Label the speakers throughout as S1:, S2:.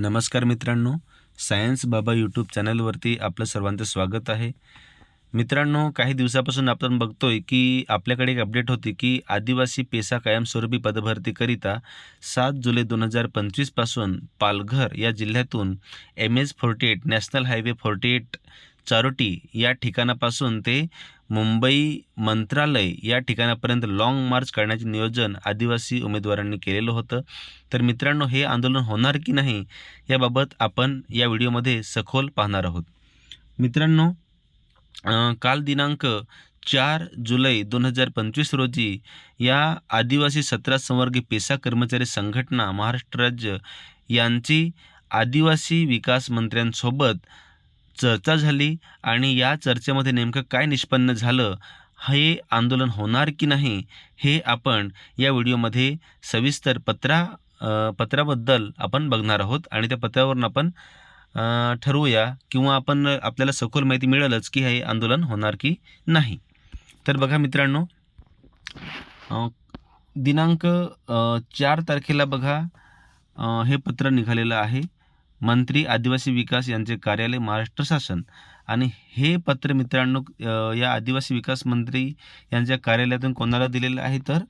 S1: नमस्कार मित्रांनो सायन्स बाबा यूट्यूब चॅनलवरती आपलं सर्वांचं स्वागत आहे. मित्रांनो काही दिवसापासून आपण बघतोय की आपल्याकडे एक अपडेट होती की आदिवासी पेसा कायमस्वरूपी पदभरतीकरिता सात जुलै दोन हजार पंचवीसपासून पालघर या जिल्ह्यातून M S forty eight national highway forty eight Charoti या ठिकाणापासून ते मुंबई मंत्रालय या ठिकाणापर्यंत लाँग मार्च करण्याचे नियोजन आदिवासी उमेदवारांनी केलेलं होतं. तर मित्रांनो हे आंदोलन होणार की नाही याबाबत आपण या व्हिडिओमध्ये सखोल पाहणार आहोत. मित्रांनो काल दिनांक चार जुलै दोन हजार पंचवीस रोजी या आदिवासी सतरा संवर्गी पेसा कर्मचारी संघटना महाराष्ट्र राज्य यांची आदिवासी विकास मंत्र्यांसोबत चर्चा झाली आणि या चर्चेमध्ये नेमकं काय निष्पन्न झालं हे आंदोलन होणार की नाही हे आपण या व्हिडिओमध्ये सविस्तर पत्रा पत्राबद्दल आपण बघणार आहोत आणि त्या पत्रावरून आपण ठरवूया किंवा आपण आपल्याला सखोल माहिती मिळेलच की हे आंदोलन होणार की नाही. तर बघा मित्रांनो दिनांक चार तारखेला बघा हे पत्र निघालेलं आहे. मंत्री आदिवासी विकास यांचे कार्यालय महाराष्ट्र शासन. आणि हे पत्र मित्रांनो या आदिवासी विकास मंत्री यांच्या कार्यालयातून कोणाला दिलेलं आहे तर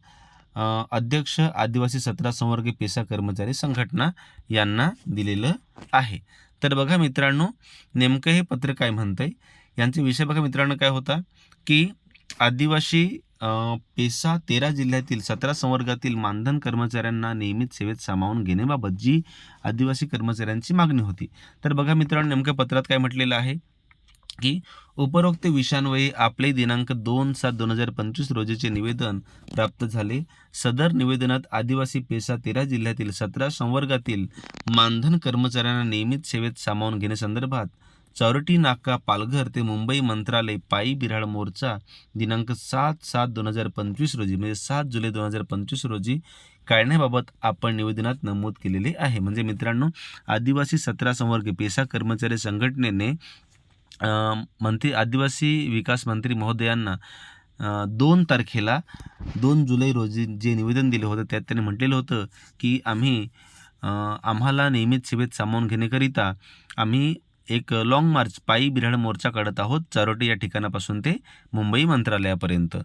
S1: अध्यक्ष आदिवासी सतरा संवर्ग पेसा कर्मचारी संघटना यांना दिलेलं आहे. तर बघा मित्रांनो नेमकं हे पत्र काय म्हणतंय? यांचे विषय बघा मित्रांनो काय होता? की आदिवासी पेसा तेरा जिल्ह्यातील सतरा संवर्गातील मानधन कर्मचाऱ्यांना नियमित सेवेत सामावून घेण्याबाबत जी आदिवासी कर्मचाऱ्यांची मागणी होती. तर बघा मित्रांनो नेमक्या पत्रात काय म्हटलेलं आहे? की उपरोक्त विषयांवयी आपले दिनांक दोन सात दोन हजार पंचवीस रोजीचे निवेदन प्राप्त झाले. सदर निवेदनात आदिवासी पेसा तेरा जिल्ह्यातील सतरा संवर्गातील मानधन कर्मचाऱ्यांना नियमित सेवेत सामावून घेण्यासंदर्भात चौरटी नाका पालघर ते मुंबई मंत्रालय पायी बिराड मोर्चा दिनांक सात सात दोन हजार पंचवीस रोजी म्हणजे सात जुलै दोन हजार पंचवीस रोजी काढण्याबाबत आपण निवेदनात नमूद केलेले आहे. म्हणजे मित्रांनो आदिवासी सतरा संवर्ग पेसा कर्मचारी संघटनेने मंत्री आदिवासी विकास मंत्री महोदयांना दोन तारखेला दोन जुलै रोजी जे निवेदन दिलं होतं त्यात त्यांनी म्हटलेलं होतं की आम्ही आम्हाला नियमित सेवेत सामावून घेण्याकरिता आम्ही एक लाँग मार्च पायी बिऱ्हाड मोर्चा काढत आहोत. चारोटी या ठिकाणापासून ते मुंबई मंत्रालयापर्यंत.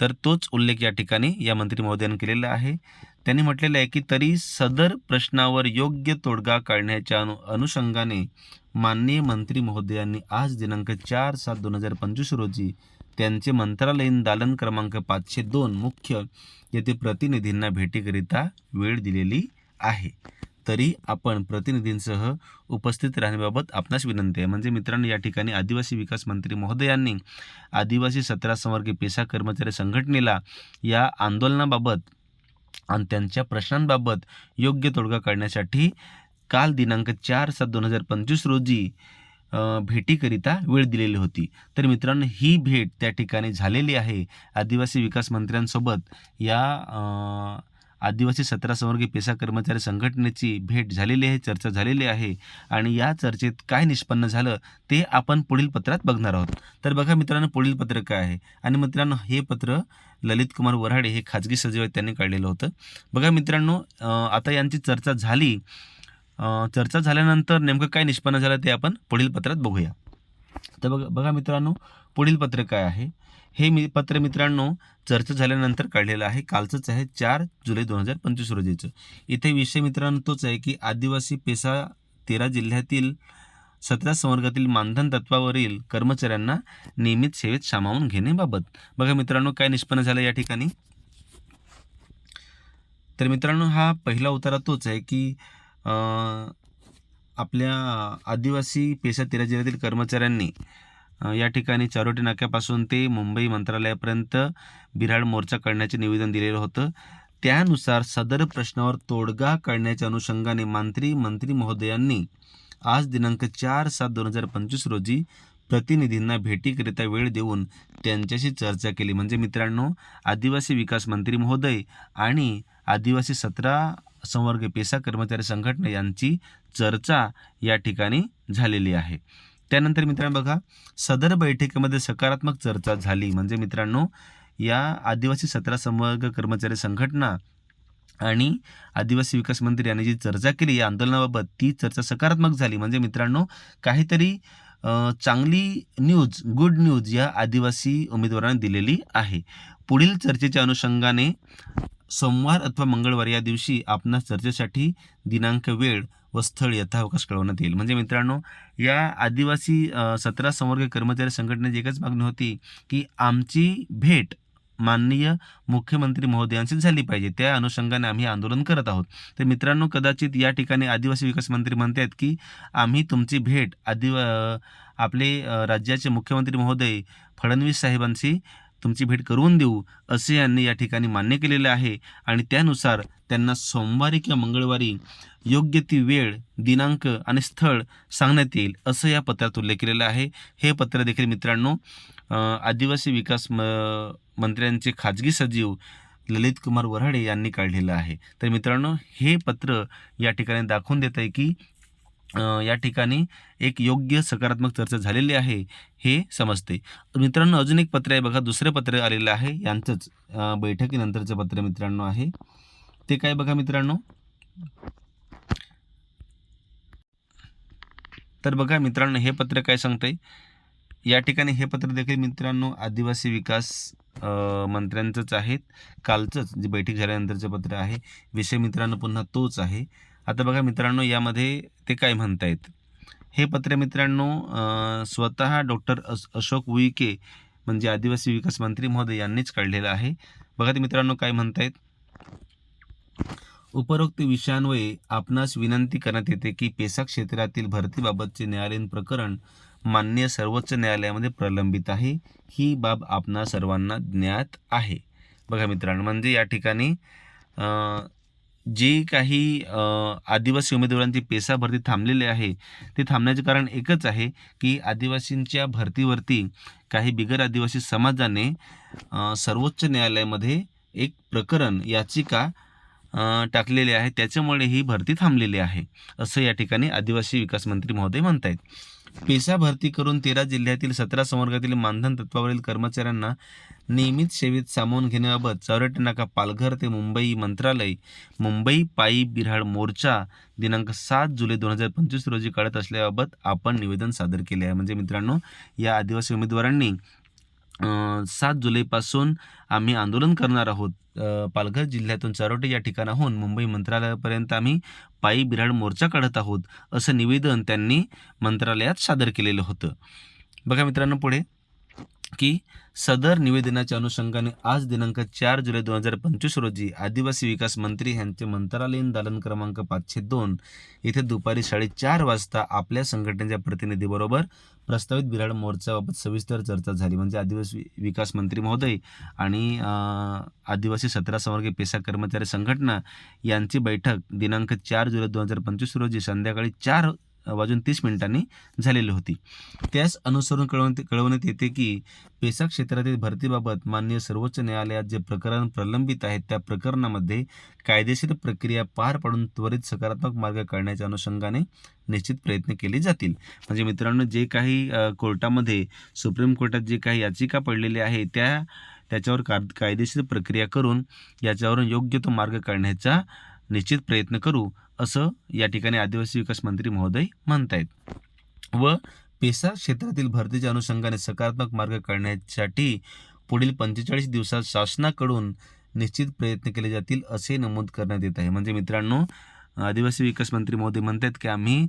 S1: तर तोच उल्लेख या ठिकाणी या मंत्री महोदयांनी केलेला आहे. त्यांनी म्हटलेलं आहे की तरी सदर प्रश्नावर योग्य तोडगा काढण्याच्या अनु अनुषंगाने माननीय मंत्री महोदयांनी आज दिनांक चार सात दोन हजार पंचवीस रोजी त्यांचे मंत्रालयीन दालन क्रमांक पाचशे दोन मुख्य येथे प्रतिनिधींना भेटीकरिता वेळ दिलेली आहे. तरी आपण प्रतिनिधींसह उपस्थित राहण्याबाबत आपणास विनंती आहे. म्हणजे मित्रांनो या ठिकाणी आदिवासी विकास मंत्री महोदयांनी आदिवासी सतरा पेसा कर्मचारी संघटनेला या आंदोलनाबाबत आणि त्यांच्या प्रश्नांबाबत योग्य तोडगा काढण्यासाठी काल दिनांक चार सात दोन हजार पंचवीस रोजी भेटीकरिता वेळ दिलेली होती. तर मित्रांनो ही भेट त्या ठिकाणी झालेली आहे. आदिवासी विकास मंत्र्यांसोबत या आदिवासी सतरा पेसा कर्मचारी संघटनेची भेट झालेली आहे चर्चा झालेली आहे आणि या चर्चेत काय निष्पन्न झालं ते आपण पुढील पत्रात बघणार आहोत. तर बघा मित्रांनो पुढील पत्र काय आहे? आणि मित्रांनो हे पत्र ललित कुमार वऱ्हाडे हे खाजगी सचिव त्यांनी काढलेलं होतं. बघा मित्रांनो आता यांची चर्चा झाली. चर्चा झाल्यानंतर नेमकं काय निष्पन्न झालं ते आपण पुढील पत्रात बघूया. तर बघा बघा मित्रांनो पुढील पत्र काय आहे? हे मी पत्र मित्रांनो चर्चा झाल्यानंतर काढलेलं आहे. कालचंच आहे चार जुलै दोन हजार पंचवीस रोजीचं. इथे विषय मित्रांनो तोच आहे की आदिवासी पेसा तेरा जिल्ह्यातील सतरा संवर्गातील मानधन तत्वावरील कर्मचाऱ्यांना नियमित सेवेत सामावून घेण्याबाबत. बघा मित्रांनो काय निष्पन्न झालं या ठिकाणी? तर मित्रांनो हा पहिला उतारा तोच आहे की आपल्या आदिवासी पेशा तेरा जिल्ह्यातील कर्मचाऱ्यांनी या ठिकाणी चारोटी नाक्यापासून ते मुंबई मंत्रालयापर्यंत बिराड मोर्चा काढण्याचे निवेदन दिलेलं होतं. त्यानुसार सदर प्रश्नावर तोडगा काढण्याच्या अनुषंगाने मंत्री मंत्री महोदयांनी आज दिनांक चार सात दोन हजार पंचवीस रोजी प्रतिनिधींना भेटीकरिता वेळ देऊन त्यांच्याशी चर्चा केली. म्हणजे मित्रांनो आदिवासी विकास मंत्री महोदय आणि आदिवासी सतरा संवर्ग पेसा कर्मचारी संघटना यांची चर्चा या ठिकाणी झालेली आहे. त्यानंतर मित्रांनो बघा सदर बैठकीमध्ये सकारात्मक चर्चा झाली. म्हणजे मित्रांनो या आदिवासी सतरा संवर्ग कर्मचारी संघटना आणि आदिवासी विकास मंत्री यांनी जी चर्चा केली या आंदोलनाबाबत ती चर्चा सकारात्मक झाली. म्हणजे मित्रांनो काहीतरी चांगली न्यूज गुड न्यूज या आदिवासी उमेदवारांनी दिलेली आहे. पुढील चर्चेच्या अनुषंगाने सोमवार अथवा मंगळवार या दिवशी आपणास चर्चेसाठी दिनांक वेळ व स्थळ यथावकाश कळवण्यात येईल. म्हणजे मित्रांनो या आदिवासी सतरा संवर्ग कर्मचारी संघटनेची एकच मागणी होती की आमची भेट माननीय मुख्यमंत्री महोदयांशी झाली पाहिजे. त्या अनुषंगाने आम्ही आंदोलन करत आहोत. तर मित्रांनो कदाचित या ठिकाणी आदिवासी विकास मंत्री म्हणतात की आम्ही तुमची भेट आदिवा आपले राज्याचे मुख्यमंत्री महोदय फडणवीस साहेबांशी तुमची भेट करून देऊ असे यांनी या ठिकाणी मान्य केलेलं आहे आणि त्यानुसार त्यांना सोमवारी किंवा मंगळवारी योग्य ती वेळ दिनांक आणि स्थळ सांगण्यात येईल असं या पत्रात उल्लेख केलेला आहे. हे पत्र देखील मित्रांनो आदिवासी विकास म मंत्र्यांचे खाजगी सचिव ललित कुमार वऱ्हाडे यांनी काढलेलं आहे. तर मित्रांनो हे पत्र या ठिकाणी दाखवून देत आहे की या ठिकाणी एक योग्य सकारात्मक चर्चा झालेली आहे हे समजते. मित्रांनो अजून एक पत्र आहे बघा दुसरं पत्र आलेलं आहे यांचंच बैठकीनंतरचं पत्र मित्रांनो आहे. ते काय बघा मित्रांनो? तर बघा मित्रांनो हे पत्र काय सांगते या ठिकाणी हे पत्र देखील मित्रांनो आदिवासी विकास मंत्र्यांचंच आहेत कालचंच जे बैठक झाल्यानंतरचं पत्र आहे. विषय मित्रांनो पुन्हा तोच आहे. आता बघा मित्रांनो यामध्ये ते काय म्हणतायत? हे पत्र मित्रांनो स्वतः डॉक्टर अस अशोक उईके म्हणजे आदिवासी विकास मंत्री महोदय यांनीच काढलेलं आहे. बघा ते मित्रांनो काय म्हणतायत. उपरोक्त विषयांवये आपणास विनंती करण्यात येते की पेसा क्षेत्रातील भरतीबाबतचे न्यायालयीन प्रकरण मान्य सर्वोच्च न्यायालयामध्ये प्रलंबित आहे. ही बाब आपणा सर्वांना ज्ञात आहे. बघा मित्रांनो म्हणजे या ठिकाणी जे काही आदिवासी उमेदवारांची पेसा भरती थांबलेली आहे ते थांबण्याचे कारण एकच आहे की आदिवासींच्या भरतीवरती काही बिगर आदिवासी समाजाने सर्वोच्च न्यायालयामध्ये एक प्रकरण याचिका टाकलेली आहे. त्याच्यामुळे ही भरती थांबलेली आहे असं या ठिकाणी आदिवासी विकास मंत्री महोदय म्हणत आहेत पेशा भरती करून तेरा जिल्ह्यातील सतरा संवर्गातील मानधन तत्वावरील कर्मचाऱ्यांना नियमित सेवेत सामावून घेण्याबाबत चौरट नाका पालघर ते मुंबई मंत्रालय मुंबई पायी बिऱ्हाड मोर्चा दिनांक सात जुलै दोन हजार पंचवीस रोजी काढत असल्याबाबत आपण निवेदन सादर केले आहे. म्हणजे मित्रांनो या आदिवासी उमेदवारांनी सात जुलैपासून आम्ही आंदोलन करणार आहोत. पालघर जिल्ह्यातून चारोटे या ठिकाणाहून मुंबई मंत्रालयापर्यंत आम्ही पायी बिराड मोर्चा काढत आहोत असं निवेदन त्यांनी मंत्रालयात सादर केलेलं होतं. बघा मित्रांनो पुढे. की सदर निवेदनाच्या अनुषंगाने आज दिनांक चार जुलै दोन हजार पंचवीस रोजी आदिवासी विकास मंत्री यांचे मंत्रालयीन दालन क्रमांक पाचशे दोन येथे दुपारी साडेचार वाजता आपल्या संघटनेच्या प्रतिनिधीबरोबर प्रस्तावित बिराड मोर्चाबाबत सविस्तर चर्चा झाली. म्हणजे आदिवासी विकास मंत्री महोदय आणि आदिवासी सतरा संवर्गीय पेसा कर्मचारी संघटना यांची बैठक दिनांक चार जुलै दोन हजार पंचवीस रोजी संध्याकाळी चार वाजून तीस मिनिटांनी झालेली होती. त्यास अनुसरून कळवण्यात कळवण्यात येते की पेसा क्षेत्रातील भरतीबाबत माननीय सर्वोच्च न्यायालयात जे प्रकरण प्रलंबित आहे त्या प्रकरणामध्ये कायदेशीर प्रक्रिया पार पाडून त्वरित सकारात्मक मार्ग काढण्याच्या अनुषंगाने निश्चित प्रयत्न केले जातील. म्हणजे मित्रांनो जे काही कोर्टामध्ये सुप्रीम कोर्टात जे काही याचिका पडलेली आहे त्या त्याच्यावर का कायदेशीर प्रक्रिया करून याच्यावरून योग्य तो मार्ग काढण्याचा निश्चित प्रयत्न करू असं या ठिकाणी आदिवासी विकास मंत्री महोदय म्हणतायत. व पेसा क्षेत्रातील भरतीच्या अनुषंगाने सकारात्मक मार्ग काढण्यासाठी पुढील पंचेचाळीस दिवसात शासनाकडून निश्चित प्रयत्न केले जातील असे नमूद करण्यात येत आहे. म्हणजे मित्रांनो आदिवासी विकास मंत्री महोदय म्हणतात की आम्ही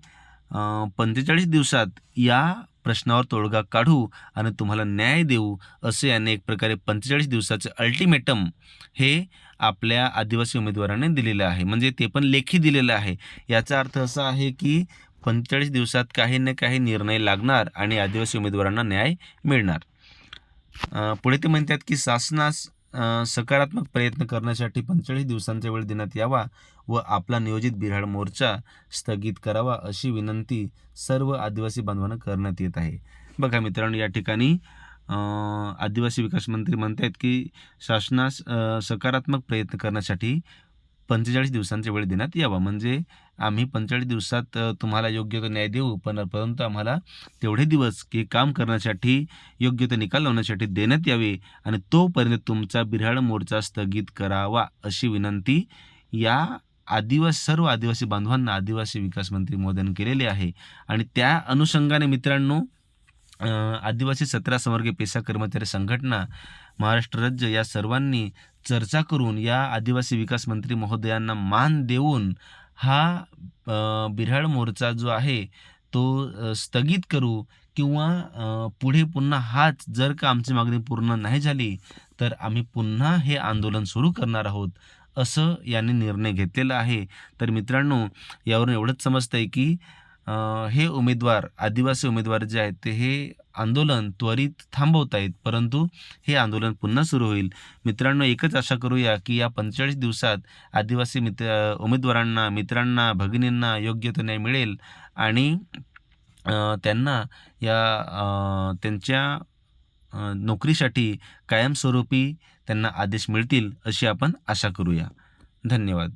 S1: पंचेचाळीस दिवसात या प्रश्नावर तोडगा काढू आणि तुम्हाला न्याय देऊ असे यांनी एक प्रकारे पंचेचाळीस दिवसाचे अल्टिमेटम हे आपल्या आदिवासी उमेदवाराने दिलेलं आहे. म्हणजे ते पण लेखी दिलेलं आहे. याचा अर्थ असा आहे की पंचेचाळीस दिवसात काही ना काही निर्णय लागणार आणि आदिवासी उमेदवारांना न्याय मिळणार. पुढे ते म्हणतात की शासनास सकारात्मक प्रयत्न करण्यासाठी पंचेचाळीस दिवसांचा वेळ देण्यात यावा व आपला नियोजित बिऱ्हाड मोर्चा स्थगित करावा अशी विनंती सर्व आदिवासी बांधवांना करण्यात येत आहे. बघा मित्रांनो या ठिकाणी आदिवासी विकास मंत्री म्हणत आहेत की शासनास सकारात्मक प्रयत्न करण्यासाठी पंचेचाळीस दिवसांचा वेळ देण्यात यावा. म्हणजे आम्ही पंचेचाळीस दिवसात तुम्हाला योग्य तो न्याय देऊ पण परंतु आम्हाला तेवढे दिवस की काम करण्यासाठी योग्य तो निकाल लावण्यासाठी देण्यात यावे आणि तोपर्यंत तुमचा बिऱ्हाड मोर्चा स्थगित करावा अशी विनंती या आदिवासी सर्व आदिवासी बांधवांना आदिवासी विकास मंत्री मोदन केलेले आहे. आणि त्या अनुषंगाने मित्रांनो आदिवासी सतरा संवर्गीय पेशा कर्मचारी संघटना महाराष्ट्र राज्य या सर्वांनी चर्चा करून या आदिवासी विकास मंत्री महोदयांना मान देऊन हा बिऱ्हाड मोर्चा जो आहे तो स्थगित करू किंवा पुढे पुन्हा हाच जर का आमची मागणी पूर्ण नाही झाली तर आम्ही पुन्हा हे आंदोलन सुरू करणार आहोत असं यांनी निर्णय घेतलेला आहे. तर मित्रांनो यावरून एवढंच समजतं आहे की हे उमेदवार आदिवासी उमेदवार जे आहेत ते हे आंदोलन त्वरित थांबवत आहेत. परंतु हे आंदोलन पुन्हा सुरू होईल. मित्रांनो एकच आशा करूया की या पंचेचाळीस दिवसात आदिवासी मित्र उमेदवारांना मित्रांना भगिनींना योग्य तो न्याय मिळेल आणि त्यांना या त्यांच्या नोकरीसाठी कायमस्वरूपी त्यांना आदेश मिळतील अशी आपण आशा करूया. धन्यवाद.